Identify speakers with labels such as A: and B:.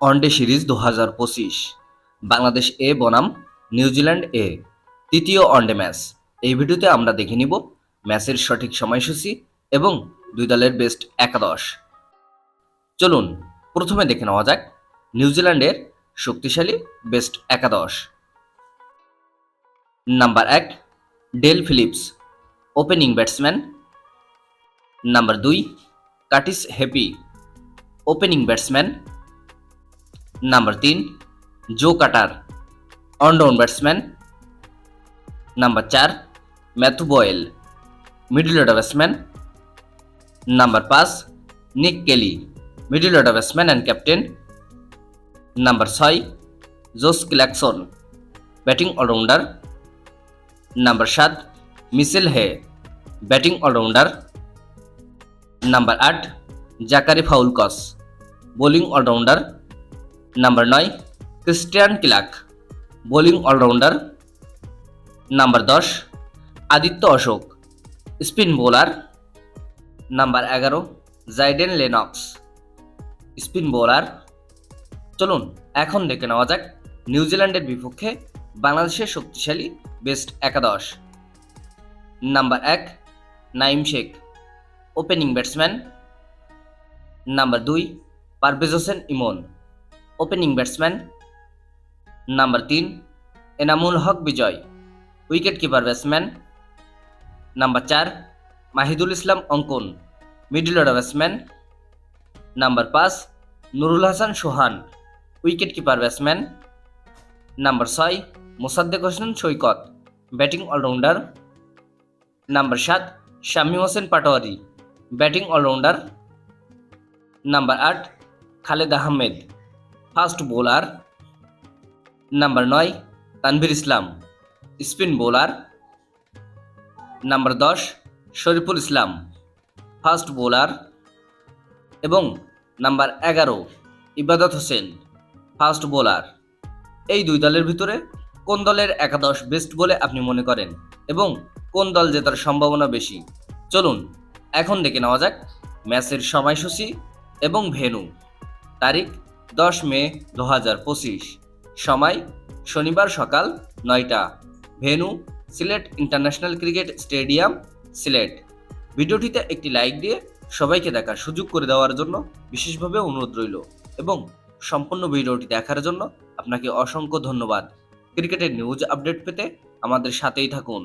A: One day series দু হাজার পঁচিশ। বাংলাদেশ এ বনাম, নিউজিল্যান্ড এ তৃতীয় ওয়ানডে ম্যাচ। এই ভিডিওতে আমরা দেখে নিব ম্যাচের সঠিক সময়সূচি এবং দুই দলের বেস্ট একাদশ। চলুন, প্রথমে দেখে নেওয়া যাক নিউজিল্যান্ডের শক্তিশালী বেস্ট একাদশ। নাম্বার এক, Dale Phillips, opening batsman. Number দুই Curtis Heaphy opening batsman. Number তিন Joe Carter one down batsman number চার Matthew Boyle middle order batsman number পাঁচ Nick Kelly middle order batsman and captain number ছয় Josh Clarkson batting allrounder number সাত Mitchell Hay batting allrounder number আট Zakary Foulkes bowling allrounder number নয় Christian Clarke bowling allrounder number দশ Aditya Ashok spin bowler number এগারো Jayden Lennox spin bowler চলুন, এখন দেখে নেওয়া যাক নিউজিল্যান্ডের বিপক্ষে বাংলাদেশের শক্তিশালী বেস্ট একাদশ। নাম্বার এক Naim Sheikh opening batsman number দুই Parvez Hossain Emon opening batsman number তিন Enamul Haque Bijoy wicket keeper batsman number চার Mahidul Islam Ankon middle order batsman number পাঁচ Nurul Hasan Sohan wicket keeper batsman number ছয় Mosaddek Hossain Saikat batting allrounder number সাত Shamim Hossain Patwari batting allrounder number আট Khaled Ahmed fast bowler number নয়, Tanvir Islam. Spin bowler number দশ, Shoriful Islam. Fast bowler এবং number এগারো, Ebadot Hossain. Fast bowler. এই দুই দলের ভিতরে কোন দলের একাদশ বেস্ট বলে আপনি মনে করেন এবং কোন দল জেতার সম্ভাবনা বেশি? চলুন, এখন দেখে নেওয়া যাক ম্যাচের সময়সূচি এবং ভেন্যু। তারিখ দশ মে দু হাজার পঁচিশ। সময়, শনিবার সকাল নয়টা। Venue Sylhet international cricket stadium, Sylhet. ভিডিওটিতে একটি লাইক দিয়ে সবাইকে দেখার সুযোগ করে দেওয়ার জন্য বিশেষভাবে অনুরোধ রইল এবং সম্পূর্ণ ভিডিওটি দেখার জন্য আপনাকে অসংখ্য ধন্যবাদ। ক্রিকেটের নিউজ আপডেট পেতে আমাদের সাথেই থাকুন।